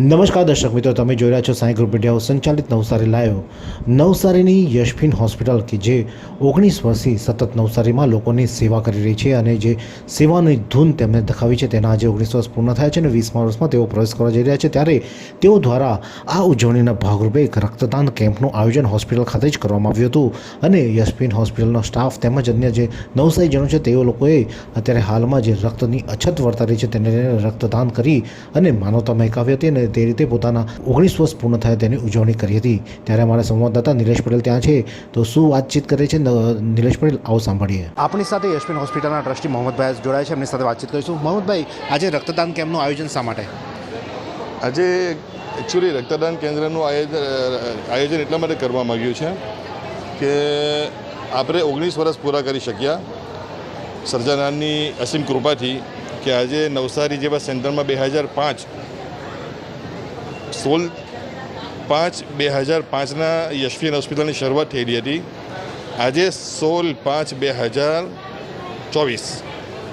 નમસ્કાર દર્શક મિત્રો, તમે જોઈ રહ્યા છો સાંઈ ગ્રુપ મીડિયાઓ સંચાલિત નવસારી લાઈવ. નવસારીની યશફિન હોસ્પિટલ કે જે ઓગણીસ વર્ષથી સતત નવસારીમાં લોકોની સેવા કરી રહી છે અને જે સેવાની ધૂન તેમને દખાવી છે તેના આજે ઓગણીસ વર્ષ પૂર્ણ થયા છે અને વીસમા વર્ષમાં તેઓ પ્રવેશ કરવા જઈ રહ્યા છે ત્યારે તેઓ દ્વારા આ ઉજવણીના ભાગરૂપે એક રક્તદાન કેમ્પનું આયોજન હોસ્પિટલ ખાતે જ કરવામાં આવ્યું હતું અને યશફિન હોસ્પિટલનો સ્ટાફ તેમજ અન્ય જે નવસારીજનો છે તેઓ લોકોએ અત્યારે હાલમાં જે રક્તની અછત વર્તારી છે તેને રક્તદાન કરી અને માનવતા મહેકાવી હતી અને તે રીતે પોતાના ઓગણીસ વર્ષ પૂર્ણ થયા તેની ઉજવણી કરી હતી. ત્યારે અમારા સંવાદદાતા નિલેશ પટેલ ત્યાં છે. તો શું વાતચીત કરે છે? નિલેશ પટેલ આવો સાંભળીએ. આપણી સાથે યશમિન હોસ્પિટલના ટ્રસ્ટી મોહમ્મદભાઈ જોડાય છે. એમની સાથે વાતચીત કરીશું. મોહમ્મદભાઈ આજે રક્તદાન કેમ્પનું આયોજન શા માટે? આજે એકચ્યુઅલી રક્તદાન કેન્દ્રનું આયોજન આયોજન એટલા માટે કરવામાં આવ્યું છે કે આપણે ઓગણીસ વર્ષ પૂરા કરી શક્યા. સર્જનાની અસીમ કૃપાથી કે આજે નવસારી જેવા સેન્ટરમાં બે હજાર પાંચ સોળ પાંચ બે હજાર પાંચના યશવીન હોસ્પિટલની શરૂઆત થયેલી હતી. આજે સોળ પાંચ બે હજાર ચોવીસ.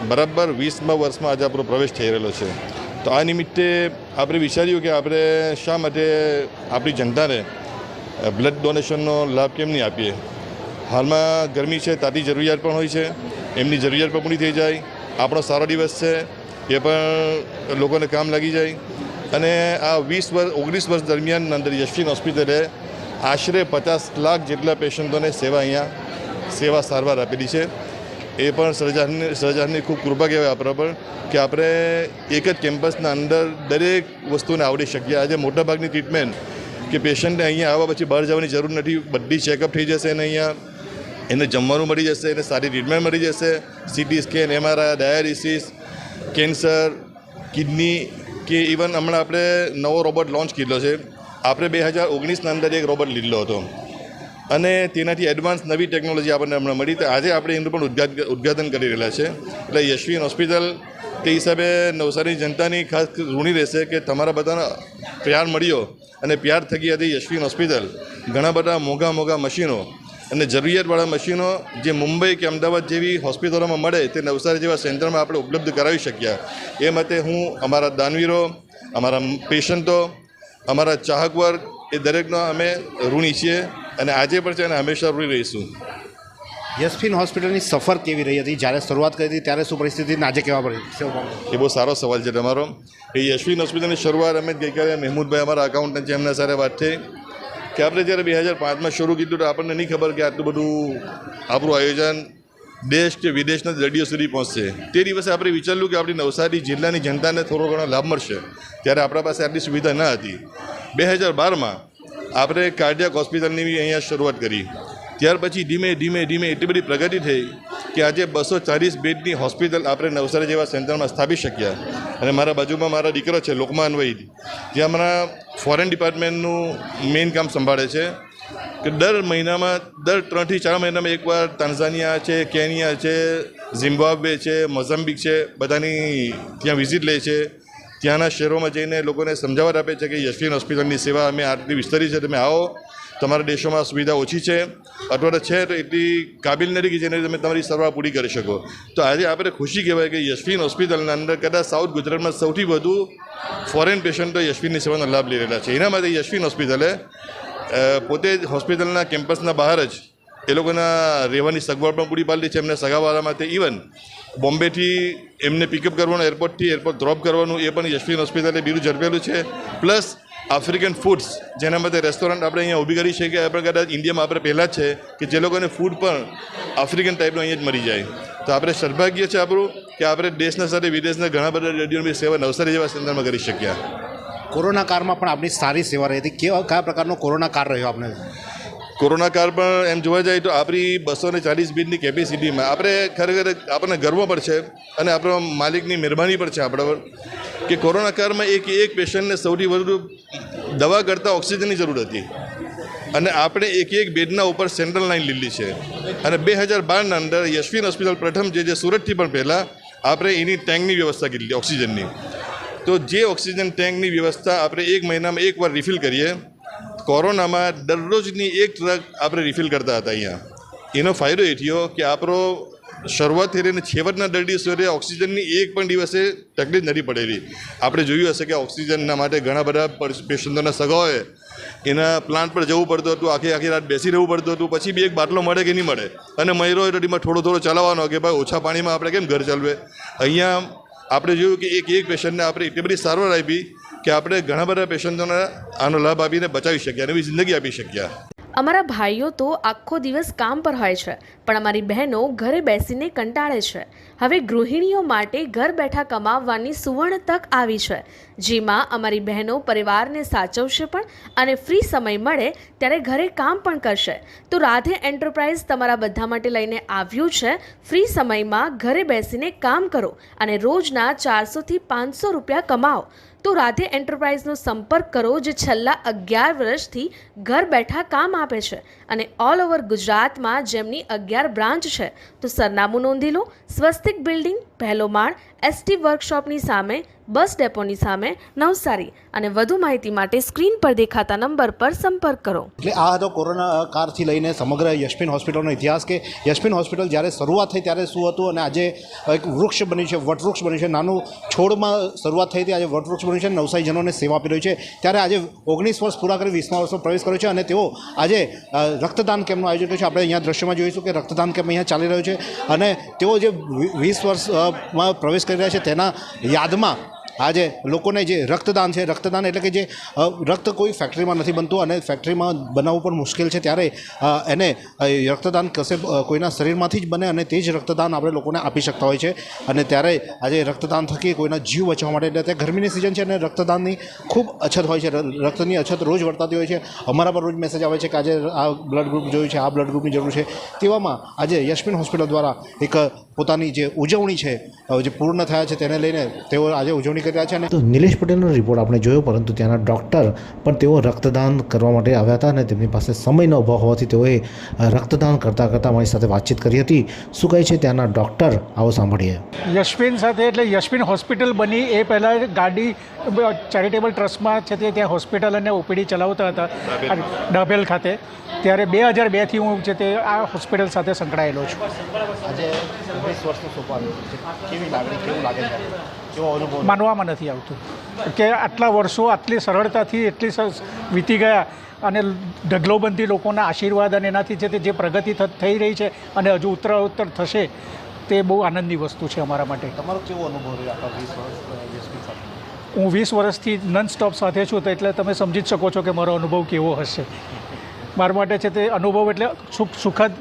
બરાબર વીસમા વર્ષમાં આજે આપણો પ્રવેશ થઈ રહેલો છે. તો આ નિમિત્તે આપણે વિચાર્યું કે આપણે શા માટે આપણી જનતાને બ્લડ ડોનેશનનો લાભ કેમ નહીં આપીએ? હાલમાં ગરમી છે, તાતી જરૂરિયાત પણ હોય છે, એમની જરૂરિયાત પણ પૂરી થઈ જાય. આપણો સારો દિવસ છે, એ પણ લોકોને કામ લાગી જાય. અને આ વીસ વર્ષ ઓગણીસ વર્ષ દરમિયાન અંદર યશવીન હોસ્પિટલે આશરે પચાસ લાખ જેટલા પેશન્ટોને સેવા અહીંયા, સેવા સારવાર આપેલી છે. એ પણ સર્જાની સર્જાની ખૂબ કૃપા કહેવાય આપણા પર કે આપણે એક જ કેમ્પસના અંદર દરેક વસ્તુને આવડી શકીએ. આજે મોટાભાગની ટ્રીટમેન્ટ કે પેશન્ટને અહીંયા આવવા પછી બહાર જવાની જરૂર નથી. બધી ચેકઅપ થઈ જશે અને અહીંયા એને જમવાનું મળી જશે, એને સારી ટ્રીટમેન્ટ મળી જશે. CT scan, MRI, dialysis, cancer, kidney કે ઇવન હમણાં આપણે નવો રોબોટ લોન્ચ કરેલો છે. આપણે બે હજાર ઓગણીસના અંદર એક રોબોટ લીધેલો હતો. અને તેનાથી એડવાન્સ નવી ટેકનોલોજી આપણને હમણાં મળી. તો આજે આપણે એનું પણ ઉદ્ઘાટન કરી રહેલા છે. એટલે યશવીન હોસ્પિટલ તે હિસાબે નવસારી જનતાની ખાસ ઋણી રહેશે કે તમારા બધાનો પ્યાર મળ્યો અને પ્યાર થકી હતી યશવીન હોસ્પિટલ ઘણા બધા મોંઘા મોંઘા મશીનો. અને જરૂરિયાતવાળા મશીનો જે મુંબઈ કે અમદાવાદ જેવી હોસ્પિટલોમાં મળે તે નવસારી જેવા સેન્ટરમાં આપણે ઉપલબ્ધ કરાવી શક્યા. એ માટે હું અમારા દાનવીરો અમારા પેશન્ટો અમારા ચાહક વર્ગ એ દરેકનો અમે ઋણી છીએ અને આજે પણ છે અને હંમેશા ઋણી રહીશું. યશફિન હોસ્પિટલની સફર કેવી રહી હતી? જ્યારે શરૂઆત કરી હતી ત્યારે શું પરિસ્થિતિ આજે કેવા પડી એ બહુ સારો સવાલ છે તમારો. એ યશવીન હોસ્પિટલની શરૂઆત અમે ગઈકાલે મહેમૂદભાઈ અમારા અકાઉન્ટન્ટ છે એમના સાથે વાત થઈ. કે આપણે જ્યારે બે હજાર પાંચમાં શરૂ કીધું તો આપણને નહીં ખબર કે આટલું બધું આપણું આયોજન દેશ કે વિદેશના દરડીઓ સુધી પહોંચશે. તે દિવસે આપણે વિચાર્યું કે આપણી નવસારી જિલ્લાની જનતાને થોડો ઘણો લાભ મળશે. ત્યારે આપણા પાસે આટલી સુવિધા ન હતી. બે હજાર બારમાં આપણે કાર્ડિયાક હોસ્પિટલની બી અહીંયા શરૂઆત કરી. ત્યાર પછી ધીમે ધીમે ધીમે એટલી બધી પ્રગતિ થઈ કે આજે બસો ચાલીસ બેડની હોસ્પિટલ આપણે નવસારી જેવા સેન્ટરમાં સ્થાપી શક્યા. અને મારા બાજુમાં મારા દીકરો છે, લોકમાન વૈદ જે હમણાં ફોરેન ડિપાર્ટમેન્ટનું મેઇન કામ સંભાળે છે કે દર મહિનામાં, દર ત્રણથી ચાર મહિનામાં એકવાર તાન્ઝાનિયા છે, કેનિયા છે, ઝિમ્બાબ્વે છે, મોઝામ્બિક છે, બધાની ત્યાં વિઝિટ લે છે. ત્યાંના શહેરોમાં જઈને લોકોને સમજાવટ આપે છે કે યશવીન હોસ્પિટલની સેવા અમે આટલી વિસ્તરી છે, તમે આવો. તમારા દેશોમાં સુવિધા ઓછી છે. અથવા તો છે તો એટલી કાબિલ નથી કે જેને તમે તમારી સરવા પૂરી કરી શકો. તો આજે આપણે ખુશી કહેવાય કે યશવીન હોસ્પિટલના અંદર કદાચ સાઉથ ગુજરાતમાં સૌથી વધુ ફોરેન પેશન્ટો યશવીનની સેવાનો લાભ લઈ રહેલા છે. એના માટે યશવીન હોસ્પિટલે પોતે જ હોસ્પિટલના કેમ્પસના બહાર જ એ લોકોના રહેવાની સગવડ પણ પૂરી પાડેલી છે એમને સગાવાળા માટે. ઇવન બોમ્બેથી એમને પિકઅપ કરવાનું એરપોર્ટથી એરપોર્ટ ડ્રોપ કરવાનું, એ પણ યશવીન હોસ્પિટલે બીરું ઝડપેલું છે. પ્લસ આફ્રિકન ફૂડ્સ જેના માટે રેસ્ટોરન્ટ આપણે અહીંયા ઊભી કરી કે આપણે કદાચ ઇન્ડિયામાં આપણે પહેલાં છે કે જે લોકોને ફૂડ પણ આફ્રિકન ટાઈપનું અહીંયા જ મળી જાય. તો આપણે સદભાગ્ય છે આપણું કે આપણે દેશના સાથે વિદેશના ઘણા બધા રેડિયોની સેવા નવસારી જેવા સંદર્ભમાં કરી શક્યા. કોરોના કાળમાં પણ આપણી સારી સેવા રહી હતી. કેવા કયા પ્રકારનો કોરોના કાળ રહ્યો આપણે કોરોના કાળ પણ એમ જોવા જાય તો આપણી બસો ને ચાલીસ બેડની કેપેસિટીમાં આપણે ખરેખર આપણને ગર્વ પણ છે અને આપણા માલિકની મહેરબાની પણ છે આપણા પર કે કોરોના કાળમાં એક એક પેશન્ટને સૌથી વધુ દવા કરતાં ઓક્સિજનની જરૂર હતી. અને આપણે એક એક બેડના ઉપર સેન્ટ્રલ લાઇન લીધી છે. અને બે હજાર બારના અંદર યશવીન હોસ્પિટલ પ્રથમ જે જે સુરતથી પણ પહેલાં આપણે એની ટેન્કની વ્યવસ્થા કરેલી ઓક્સિજનની. તો જે ઓક્સિજન ટેન્કની વ્યવસ્થા આપણે એક મહિનામાં એકવાર રિફિલ કરીએ કોરોનામાં દરરોજની એક ટ્રક આપણે રિફિલ કરતા હતા અહીંયા. એનો ફાયદો એ થયો કે આપણો શરૂઆતથી લઈને છેવટના દર્દી સુધી ઓક્સિજનની એક પણ દિવસે તકલીફ નથી પડેલી. આપણે જોયું હશે કે ઓક્સિજનના માટે ઘણા બધા પેશન્ટોના સગાઓએ એના પ્લાન્ટ પર જવું પડતું હતું, આખી આખી રાત બેસી રહેવું પડતું હતું, પછી બી એક બાટલો મળે કે નહીં મળે? અને મયરો એમાં થોડો થોડો ચલાવવાનો કે ભાઈ ઓછા પાણીમાં આપણે કેમ ઘર ચાલવે? અહીંયા આપણે જોયું કે એક એક પેશન્ટને આપણે એટલી બધી સારવાર આપી કે આપણે ઘણા બધા પેશન્ટોને આનો લાભ આપીને બચાવી શક્યા એવી જિંદગી આપી શક્યા અમારા ભાઈઓ તો આખો દિવસ કામ પર હોય છે, પણ અમારી બહેનો ઘરે બેસીને કંટાળે છે. હવે ગૃહિણીઓ માટે ઘર બેઠા કમાવવાની સુવર્ણ તક આવી છે, જેમાં અમારી બહેનો પરિવારને સાચવશે પણ અને ફ્રી સમય મળે ત્યારે ઘરે કામ પણ કરશે. તો રાધે એન્ટરપ્રાઇઝ તમારા બધા માટે લઈને આવ્યું છે, ફ્રી સમયમાં ઘરે બેસીને કામ કરો અને રોજના ચારસોથી પાંચસો રૂપિયા કમાઓ. તો રાધે એન્ટરપ્રાઇઝનો સંપર્ક કરો જે છેલ્લા અગિયાર વર્ષથી ઘર બેઠા કામ આપે છે અને ઓલ ઓવર ગુજરાતમાં જેમની અગિયાર બ્રાન્ચ છે. તો સરનામું નોંધી લો, સ્વસ્તિક બિલ્ડિંગ, પહેલો માળ એસટી વર્કશોપની સામે, બસ ડેપોની સામે નવસારી. અને વધુ માહિતી માટે સ્ક્રીન પર દેખાતા નંબર પર સંપર્ક કરો. એટલે આ હતો કોરોના કાળથી લઈને સમગ્ર યશમિન હોસ્પિટલનો ઇતિહાસ કે યશપિન હોસ્પિટલ જ્યારે શરૂઆત થઈ ત્યારે શું હતું અને આજે એક વૃક્ષ બન્યું છે, વટવૃક્ષ બન્યું છે. નાનું છોડમાં શરૂઆત થઈ હતી, આજે વટવૃક્ષ બન્યું છે નવસારીજનોને સેવા આપી રહ્યું છે. ત્યારે આજે ઓગણીસ વર્ષ પૂરા કરી, વીસમા વર્ષમાં પ્રવેશ કર્યો છે અને તેઓ આજે રક્તદાન કેમ્પનું આયોજન કર્યું છે. આપણે અહીંયા દ્રશ્યમાં જોઈશું કે રક્તદાન કેમ્પ અહીંયા ચાલી રહ્યો છે અને તેઓ જે વીસ વર્ષમાં પ્રવેશ કરી રહ્યા છે તેના યાદમાં આજે લોકોને જે રક્તદાન છે, રક્તદાન એટલે કે જે રક્ત કોઈ ફેક્ટરીમાં નથી બનતું અને ફેક્ટરીમાં બનાવવું પણ મુશ્કેલ છે ત્યારે એને રક્તદાન કશે કોઈના શરીરમાંથી જ બને અને તે જ રક્તદાન આપણે લોકોને આપી શકતા હોય છે. અને ત્યારે આજે રક્તદાન થકી કોઈના જીવ બચાવવા માટે એટલે તે ગરમીની સિઝન છે અને રક્તદાનની ખૂબ અછત હોય છે. રક્તની અછત રોજ વર્તાતી હોય છે. અમારા પર રોજ મેસેજ આવે છે કે આજે આ બ્લડ ગ્રુપ જોયું છે, આ બ્લડ ગ્રુપની જરૂર છે. તેવામાં આજે યશમિન હોસ્પિટલ દ્વારા એક પોતાની જે ઉજવણી છે જે પૂર્ણ થયા છે તેને લઈને તેઓ આજે ઉજવણી કરી રહ્યા છે અને તો નિલેશ પટેલનો રિપોર્ટ આપણે જોયો પરંતુ ત્યાંના ડૉક્ટર પણ તેઓ રક્તદાન કરવા માટે આવ્યા હતા અને તેમની પાસે સમયનો અભાવ હોવાથી તેઓએ રક્તદાન કરતાં કરતાં મારી સાથે વાતચીત કરી હતી. શું કહે છે ત્યાંના ડૉક્ટર આવો સાંભળીએ. યશવિન સાથે એટલે યશવિન હોસ્પિટલ બની એ પહેલાં ગાડી ચેરિટેબલ ટ્રસ્ટમાં છે તે ત્યાં હોસ્પિટલ અને ઓપીડી ચલાવતા હતા. અને ડાભેલ ખાતે. ત્યારે બે હજાર બેથી હું છે તે આ હોસ્પિટલ સાથે સંકળાયેલો છું. આજે ઓગણીસ વર્ષનું સોપાન કેવી લાગણી કેવું લાગે છે? માનવામાં નથી આવતું. કે આટલા વર્ષો આટલી સરળતાથી એટલી સરસ વીતી ગયા અને ઢગલોબંધી લોકોના આશીર્વાદ અને એનાથી છે તે જે પ્રગતિ થઈ રહી છે અને હજુ ઉત્તરોત્તર થશે તે બહુ આનંદની વસ્તુ છે અમારા માટે. તમારો કેવો અનુભવ રહ્યો હું વીસ વર્ષથી નન સ્ટોપ સાથે છું તો એટલે તમે સમજી જ શકો છો કે મારો અનુભવ કેવો હશે. મારા માટે છે તે અનુભવ એટલે સુખ સુખદ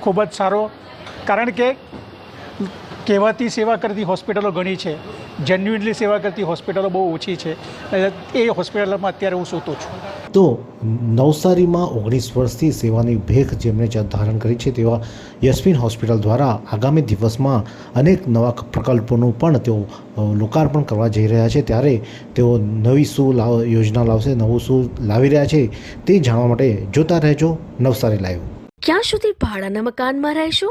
ખૂબ જ સારો. કારણ કે કહેવાતી સેવા કરતી હોસ્પિટલો ઘણી છે. જેન્યુઇનલી સેવા કરતી હોસ્પિટલો બહુ ઓછી છે. એ હોસ્પિટલમાં અત્યારે હું સૂતો છું. તો નવસારીમાં ઓગણીસ વર્ષથી સેવાની ભેખ જેમણે જ ધારણ કરી છે તેવા યશવિન હોસ્પિટલ દ્વારા આગામી દિવસમાં અનેક નવા પ્રકલ્પોનું પણ તેઓ લોકાર્પણ કરવા જઈ રહ્યા છે. ત્યારે તેઓ નવી શું લાવ યોજના લાવશે નવું શું લાવી રહ્યા છે તે જાણવા માટે જોતા રહેજો નવસારી લાઈવ. ક્યાં સુધી ભાડાના મકાનમાં રહેશો?